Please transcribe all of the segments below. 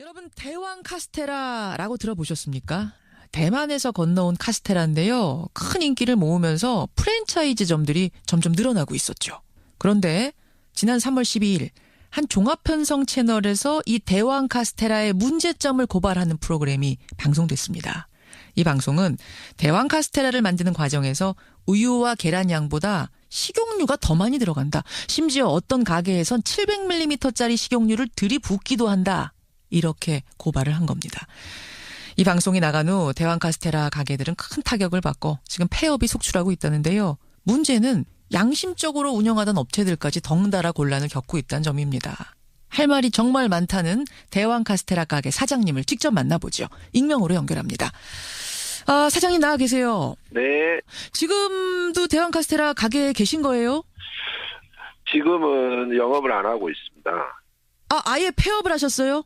여러분 대왕 카스테라라고 들어보셨습니까? 대만에서 건너온 카스테라인데요. 큰 인기를 모으면서 프랜차이즈점들이 점점 늘어나고 있었죠. 그런데 지난 3월 12일 한 종합편성 채널에서 이 대왕 카스테라의 문제점을 고발하는 프로그램이 방송됐습니다. 이 방송은 대왕 카스테라를 만드는 과정에서 우유와 계란 양보다 식용유가 더 많이 들어간다. 심지어 어떤 가게에선 700ml짜리 식용유를 들이붓기도 한다. 이렇게 고발을 한 겁니다. 이 방송이 나간 후 대왕 카스테라 가게들은 큰 타격을 받고 지금 폐업이 속출하고 있다는데요. 문제는 양심적으로 운영하던 업체들까지 덩달아 곤란을 겪고 있다는 점입니다. 할 말이 정말 많다는 대왕 카스테라 가게 사장님을 직접 만나보죠. 익명으로 연결합니다. 아, 사장님 나와 계세요. 네, 지금도 대왕 카스테라 가게에 계신 거예요? 지금은 영업을 안 하고 있습니다. 아, 아예 폐업을 하셨어요?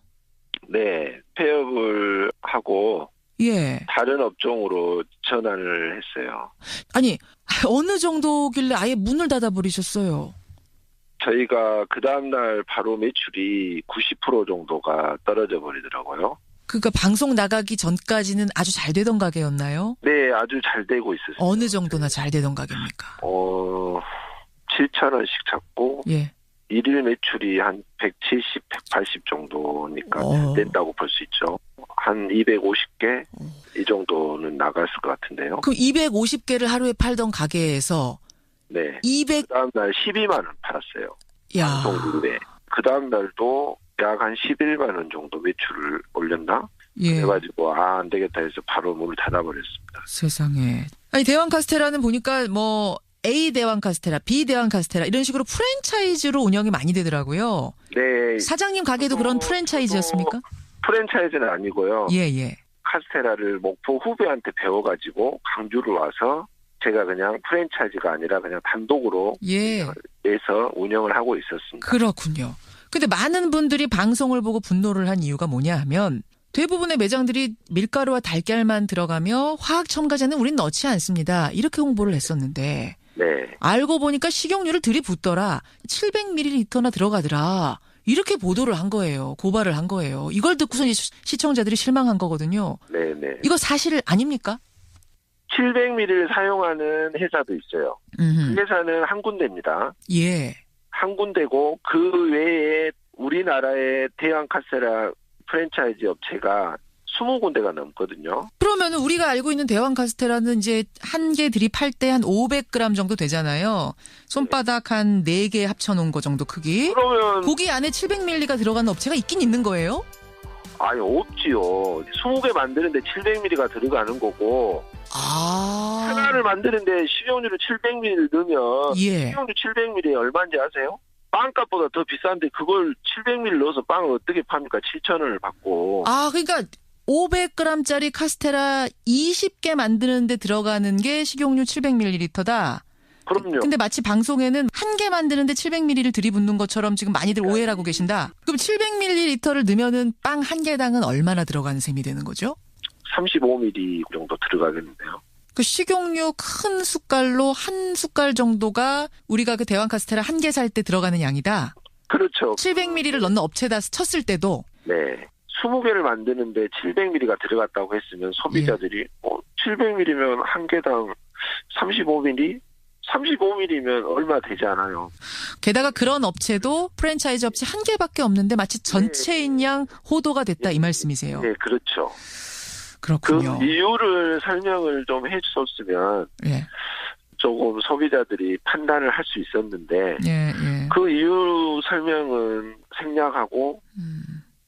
네, 폐업을 하고 예. 다른 업종으로 전환을 했어요. 아니, 어느 정도길래 아예 문을 닫아버리셨어요? 저희가 그 다음날 바로 매출이 90% 정도가 떨어져 버리더라고요. 그러니까 방송 나가기 전까지는 아주 잘 되던 가게였나요? 네, 아주 잘 되고 있었어요. 어느 정도나 잘 되던 가게입니까? 어, 7천 원씩 잡고 예. 일일 매출이 한 170, 180 정도니까 어. 된다고 볼 수 있죠. 한 250개 이 정도는 나갔을 것 같은데요. 그럼 250개를 하루에 팔던 가게에서 네. 200, 그 다음 날 12만 원 팔았어요. 야. 방송국에. 그 다음 날도 약 한 11만 원 정도 매출을 올렸나? 예. 그래가지고 아 안 되겠다 해서 바로 문을 닫아버렸습니다. 세상에. 아니, 대왕 카스테라는 보니까 뭐, A 대왕 카스테라, B 대왕 카스테라, 이런 식으로 프랜차이즈로 운영이 많이 되더라고요. 네, 사장님 가게도 그런 프랜차이즈였습니까? 프랜차이즈는 아니고요. 예, 예. 카스테라를 목포 후배한테 배워가지고 강주를 와서 제가 그냥 프랜차이즈가 아니라 그냥 단독으로 예. 내서 운영을 하고 있었습니다. 그렇군요. 근데 많은 분들이 방송을 보고 분노를 한 이유가 뭐냐 하면 대부분의 매장들이 밀가루와 달걀만 들어가며 화학 첨가제는 우린 넣지 않습니다. 이렇게 홍보를 했었는데 네, 알고 보니까 식용유를 들이붓더라. 700ml나 들어가더라. 이렇게 보도를 한 거예요. 고발을 한 거예요. 이걸 듣고서 이제 시청자들이 실망한 거거든요. 네, 네. 이거 사실 아닙니까? 700ml를 사용하는 회사도 있어요. 음흠. 그 회사는 한 군데입니다. 예. 한 군데고 그 외에 우리나라의 대형 카스테라 프랜차이즈 업체가 20군데가 넘거든요. 그러면 우리가 알고 있는 대왕 카스테라는 이제 한 개 들이팔 때 한 500g 정도 되잖아요. 손바닥 한 4개 합쳐놓은 거 정도 크기. 그러면 고기 안에 700ml가 들어가는 업체가 있긴 있는 거예요? 아니 없지요. 20개 만드는데 700ml가 들어가는 거고 아. 하나를 만드는데 식용유를 700ml 넣으면 예. 식용유 700ml에 얼마인지 아세요? 빵값보다 더 비싼데 그걸 700ml 넣어서 빵을 어떻게 팝니까? 7,000원을 받고. 아, 그러니까 500g짜리 카스테라 20개 만드는데 들어가는 게 식용유 700ml다. 그럼요. 근데 마치 방송에는 한 개 만드는데 700ml를 들이붓는 것처럼 지금 많이들 오해를 하고 계신다. 그럼 700ml를 넣으면은 빵 한 개당은 얼마나 들어가는 셈이 되는 거죠? 35ml 정도 들어가겠는데요. 그 식용유 큰 숟갈로 한 숟갈 정도가 우리가 그 대왕 카스테라 한 개 살 때 들어가는 양이다. 그렇죠. 700ml를 넣는 업체다 쳤을 때도 네. 20개를 만드는데 700ml가 들어갔다고 했으면 소비자들이 예. 어, 700ml면 한 개당 35ml? 35ml면 얼마 되지 않아요. 게다가 그런 업체도 프랜차이즈 업체 한 개밖에 없는데 마치 전체인 양 호도가 됐다 이 말씀이세요. 네, 그렇죠. 그 그렇군요. 이유를 설명을 좀 해주셨으면 예, 조금 소비자들이 판단을 할 수 있었는데 예, 예. 그 이유 설명은 생략하고 음,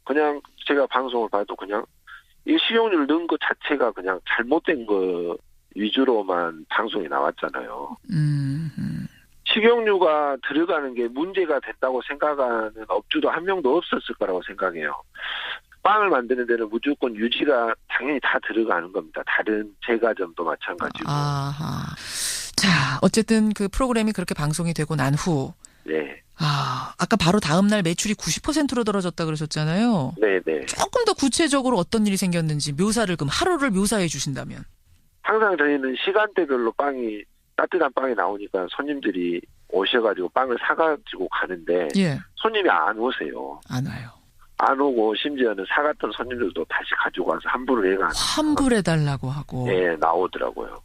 그냥 제가 방송을 봐도 그냥 이 식용유를 넣은 것 자체가 그냥 잘못된 거 위주로만 방송이 나왔잖아요. 음, 음. 식용유가 들어가는 게 문제가 됐다고 생각하는 업주도 한 명도 없었을 거라고 생각해요. 빵을 만드는 데는 무조건 유지가 당연히 다 들어가는 겁니다. 다른 제과점도 마찬가지고. 아하. 자, 어쨌든 그 프로그램이 그렇게 방송이 되고 난 후, 네. 아, 아까 바로 다음 날 매출이 90%로 떨어졌다 그러셨잖아요. 네 네. 조금 더 구체적으로 어떤 일이 생겼는지 묘사를 그럼 하루를 묘사해 주신다면. 항상 저희는 시간대별로 빵이 따뜻한 빵이 나오니까 손님들이 오셔가지고 빵을 사가지고 가는데 예, 손님이 안 오세요. 안 와요. 안 오고 심지어는 사갔던 손님들도 다시 가지고 와서 환불을 해가 환불해 달라고 하고. 예, 나오더라고요.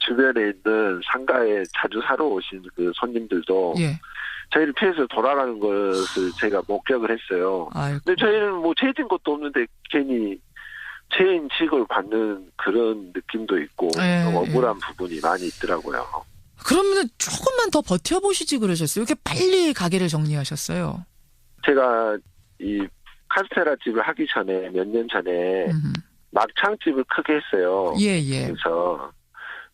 주변에 있는 상가에 자주 사러 오신 그 손님들도 예. 저희를 피해서 돌아가는 것을 제가 목격을 했어요. 아이고. 근데 저희는 뭐 죄진 것도 없는데 괜히 죄인식을 받는 그런 느낌도 있고 예, 좀 억울한 부분이 많이 있더라고요. 그러면 조금만 더 버텨보시지 그러셨어요. 이렇게 빨리 가게를 정리하셨어요. 제가 이 카스테라 집을 하기 전에 몇 년 전에 음흠. 막창집을 크게 했어요. 예, 예. 그래서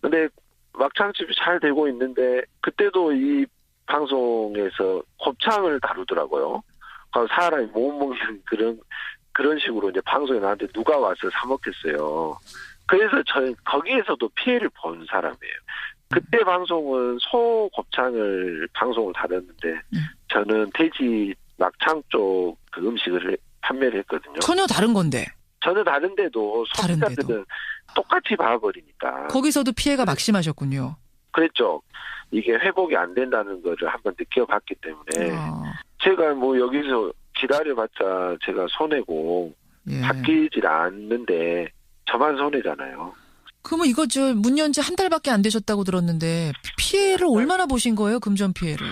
근데 막창집이 잘 되고 있는데 그때도 이 방송에서 곱창을 다루더라고요. 그 사람이 못 먹는 그런 그런 식으로 이제 방송에 나한테 누가 와서 사 먹겠어요. 그래서 저는 거기에서도 피해를 본 사람이에요. 그때 방송은 소 곱창을 방송을 다뤘는데 음. 저는 돼지 막창 쪽 그 음식을 판매를 했거든요. 전혀 다른 건데. 다른데도 다른데도. 소비자들은 똑같이 봐버리니까 거기서도 피해가 막심하셨군요. 그랬죠. 이게 회복이 안 된다는 거를 한번 느껴봤기 때문에 아, 제가 뭐 여기서 기다려봤자 제가 손해고 예. 바뀌질 않는데 저만 손해잖아요. 그러면 이거 저 문 연지 한 달밖에 안 되셨다고 들었는데 피해를 얼마나 보신 거예요? 금전 피해를.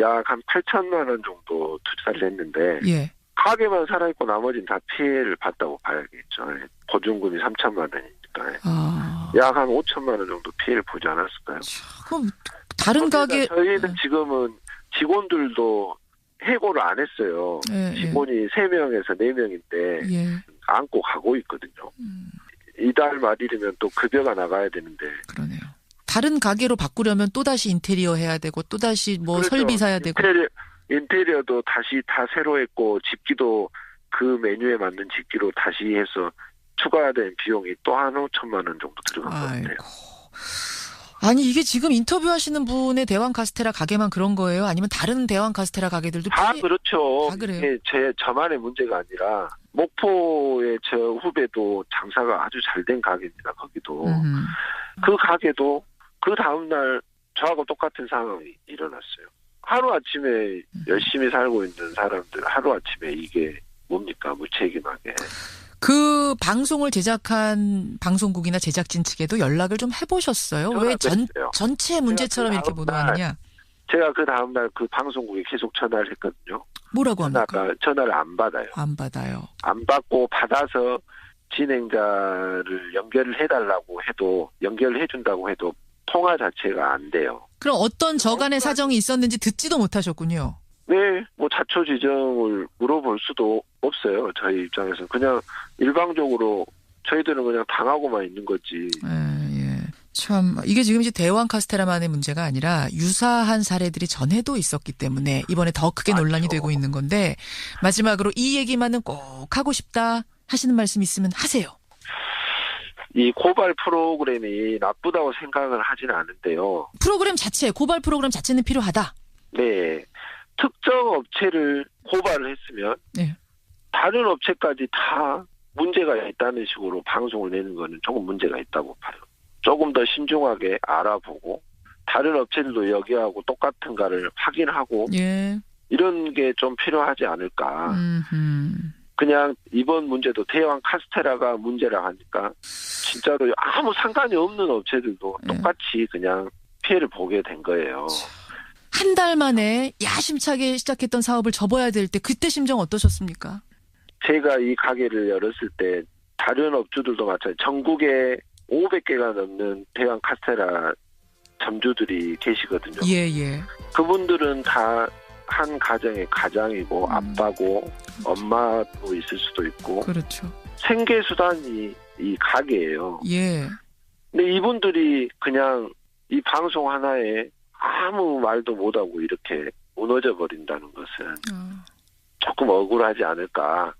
약 한 8천만 원 정도 투자를 했는데 예. 가게만 살아있고 나머지는 다 피해를 봤다고 봐야겠죠. 보증금이 3천만 원이니까 아. 약 한 5천만 원 정도 피해를 보지 않았을까요? 그럼 다른 가게 저희는 지금은 직원들도 해고를 안 했어요. 예, 예. 직원이 3명에서 4명인데 예. 안고 가고 있거든요. 음, 이달 말이면 또 급여가 나가야 되는데 그러네요. 다른 가게로 바꾸려면 또 다시 인테리어 해야 되고 또 다시 뭐 그렇죠. 설비 사야 되고 인테리어, 인테리어도 다시 다 새로 했고 집기도 그 메뉴에 맞는 집기로 다시 해서 추가된 비용이 또 한 5천만 원 정도 들어간 것 같아요. 아니 이게 지금 인터뷰하시는 분의 대왕 카스테라 가게만 그런 거예요? 아니면 다른 대왕 카스테라 가게들도 다 피해- 그렇죠. 다 그래요? 제 저만의 문제가 아니라 목포의 저 후배도 장사가 아주 잘 된 가게입니다. 거기도 음. 그 가게도 그 다음 날 저하고 똑같은 상황이 일어났어요. 하루 아침에 음. 열심히 살고 있는 사람들 하루 아침에 이게 뭡니까 무책임하게 그 방송을 제작한 방송국이나 제작진 측에도 연락을 좀 해보셨어요? 왜 전, 전화했어요. 전체 문제처럼 이렇게 다음 보도하느냐? 제가 그 다음 날 그 방송국에 계속 전화를 했거든요. 뭐라고 합니까? 전화가 전화를 안 받아요. 안 받아요. 안 받고 받아서 진행자를 연결을 해달라고 해도 연결을 해준다고 해도 통화 자체가 안 돼요. 그럼 어떤 저간의 사정이 있었는지 듣지도 못하셨군요. 네, 뭐 자초 지정을 물어볼 수도 없어요. 저희 입장에서 그냥 일방적으로 저희들은 그냥 당하고만 있는 거지. 예, 예. 참 이게 지금 이제 대왕 카스테라만의 문제가 아니라 유사한 사례들이 전에도 있었기 때문에 이번에 더 크게 논란이 맞죠. 되고 있는 건데 마지막으로 이 얘기만은 꼭 하고 싶다 하시는 말씀 있으면 하세요. 이 고발 프로그램이 나쁘다고 생각을 하지는 않은데요. 프로그램 자체 고발 프로그램 자체는 필요하다. 네, 특정 업체를 고발을 했으면 네. 다른 업체까지 다 문제가 있다는 식으로 방송을 내는 거는 조금 문제가 있다고 봐요. 조금 더 신중하게 알아보고 다른 업체들도 여기하고 똑같은가를 확인하고 예. 이런 게 좀 필요하지 않을까. 음. 그냥 이번 문제도 대왕 카스테라가 문제라 하니까 진짜로 아무 상관이 없는 업체들도 네. 똑같이 그냥 피해를 보게 된 거예요. 한 달 만에 야심차게 시작했던 사업을 접어야 될 때 그때 심정 어떠셨습니까? 제가 이 가게를 열었을 때 다른 업주들도 마찬가지 전국에 500개가 넘는 대왕 카스테라 점주들이 계시거든요. 예, 예. 그분들은 다 한 가정의 가장이고 음. 아빠고 엄마도 있을 수도 있고 그렇죠. 생계 수단이 이 가게예요. 예. 근데 이분들이 그냥 이 방송 하나에 아무 말도 못하고 이렇게 무너져 버린다는 것은 아. 조금 억울하지 않을까.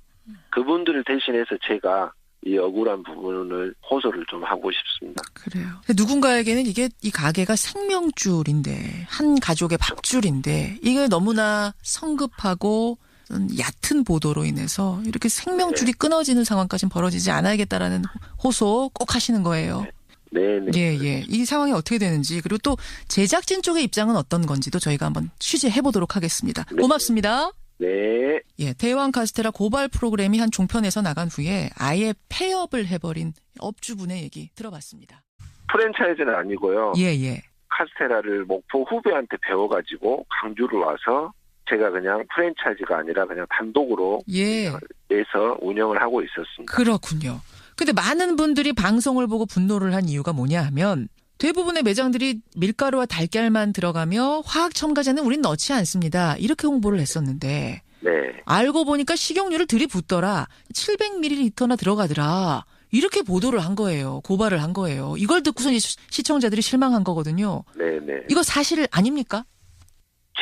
그분들을 대신해서 제가 이 억울한 부분을 호소를 좀 하고 싶습니다. 그래요. 누군가에게는 이게 이 가게가 생명줄인데 한 가족의 밥줄인데 이게 너무나 성급하고 얕은 보도로 인해서 이렇게 생명줄이 끊어지는 상황까지는 벌어지지 않아야겠다라는 호소 꼭 하시는 거예요. 네 네. 예, 예. 이 상황이 어떻게 되는지 그리고 또 제작진 쪽의 입장은 어떤 건지도 저희가 한번 취재해 보도록 하겠습니다. 네. 고맙습니다. 네. 예, 대왕 카스테라 고발 프로그램이 한 종편에서 나간 후에 아예 폐업을 해버린 업주분의 얘기 들어봤습니다. 프랜차이즈는 아니고요. 예, 예. 카스테라를 목포 후배한테 배워가지고 강주를 와서 제가 그냥 프랜차이즈가 아니라 그냥 단독으로 예. 내서 운영을 하고 있었습니다. 그렇군요. 근데 많은 분들이 방송을 보고 분노를 한 이유가 뭐냐 하면 대부분의 매장들이 밀가루와 달걀만 들어가며 화학 첨가제는 우린 넣지 않습니다. 이렇게 홍보를 했었는데 네. 알고 보니까 식용유를 들이붓더라. 700ml나 들어가더라. 이렇게 보도를 한 거예요. 고발을 한 거예요. 이걸 듣고서 시청자들이 실망한 거거든요. 네 네. 이거 사실 아닙니까?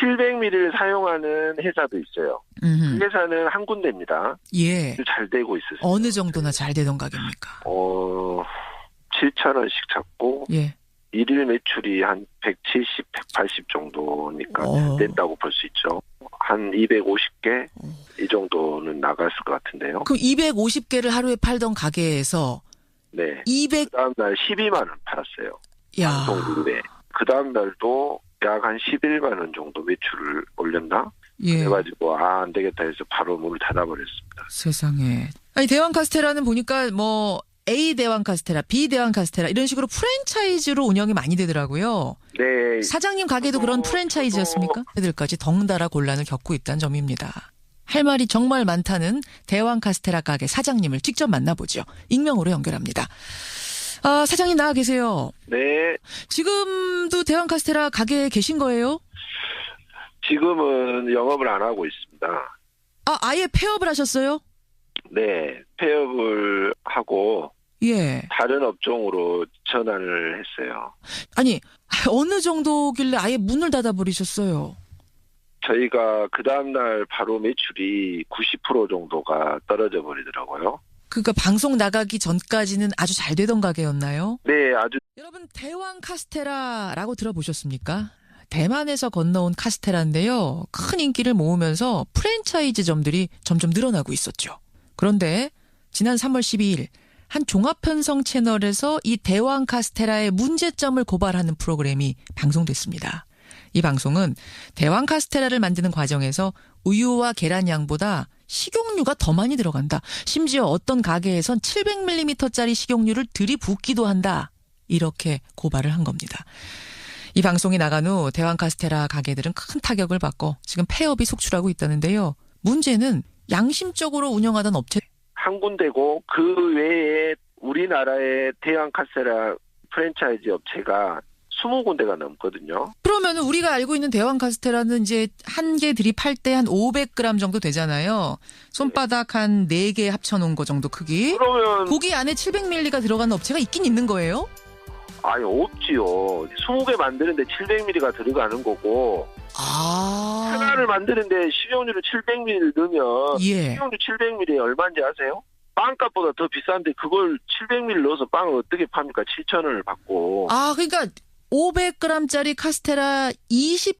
700ml를 사용하는 회사도 있어요. 음흠. 그 회사는 한 군데입니다. 예. 잘 되고 있었어요. 어느 정도나 잘 되던 가게입니까? 어, 7,000원씩 찾고, 예. 일일 매출이 한 170, 180 정도니까 어. 된다고 볼 수 있죠. 한 250개? 이 정도는 나갔을 것 같은데요. 그럼 250개를 하루에 팔던 가게에서 네. 200, 그 다음 날 12만 원 팔았어요. 야. 그 다음 날도 약 한 11만 원 정도 매출을 올렸나? 예. 그래가지고, 아, 안 되겠다 해서 바로 문을 닫아버렸습니다. 세상에. 아니, 대왕 카스테라는 보니까 뭐, A 대왕 카스테라, B 대왕 카스테라, 이런 식으로 프랜차이즈로 운영이 많이 되더라고요. 네. 사장님 가게도 그런 프랜차이즈였습니까? 애들까지 덩달아 곤란을 겪고 있다는 점입니다. 할 말이 정말 많다는 대왕 카스테라 가게 사장님을 직접 만나보죠. 익명으로 연결합니다. 아, 사장님 나와 계세요. 네. 지금도 대왕 카스테라 가게에 계신 거예요? 지금은 영업을 안 하고 있습니다. 아, 아예 폐업을 하셨어요? 네. 폐업을 하고, 예. 다른 업종으로 전환을 했어요. 아니, 어느 정도길래 아예 문을 닫아버리셨어요? 저희가 그 다음날 바로 매출이 90% 정도가 떨어져 버리더라고요. 그러니까 방송 나가기 전까지는 아주 잘 되던 가게였나요? 네, 아주 여러분 대왕 카스테라라고 들어보셨습니까? 대만에서 건너온 카스테라인데요. 큰 인기를 모으면서 프랜차이즈점들이 점점 늘어나고 있었죠. 그런데 지난 3월 12일 한 종합편성 채널에서 이 대왕 카스테라의 문제점을 고발하는 프로그램이 방송됐습니다. 이 방송은 대왕 카스테라를 만드는 과정에서 우유와 계란 양보다 식용유가 더 많이 들어간다. 심지어 어떤 가게에선 700ml짜리 식용유를 들이붓기도 한다. 이렇게 고발을 한 겁니다. 이 방송이 나간 후 대왕 카스테라 가게들은 큰 타격을 받고 지금 폐업이 속출하고 있다는데요. 문제는 양심적으로 운영하던 업체 한 군데고 그 외에 우리나라의 대형 카스테라 프랜차이즈 업체가 20군데가 넘거든요. 그러면 우리가 알고 있는 대왕 카스테라는 이제 한 개 들이팔 때 한 500g 정도 되잖아요. 손바닥 한 4개 합쳐놓은 거 정도 크기. 그러면 고기 안에 700ml가 들어가는 업체가 있긴 있는 거예요? 아니 없지요. 20개 만드는데 700ml가 들어가는 거고 아. 하나를 만드는데 식용유를 700ml 넣으면 예. 식용유 700ml에 얼마인지 아세요? 빵값보다 더 비싼데 그걸 700ml 넣어서 빵을 어떻게 팝니까? 7,000원을 받고 아, 그러니까 500g짜리 카스테라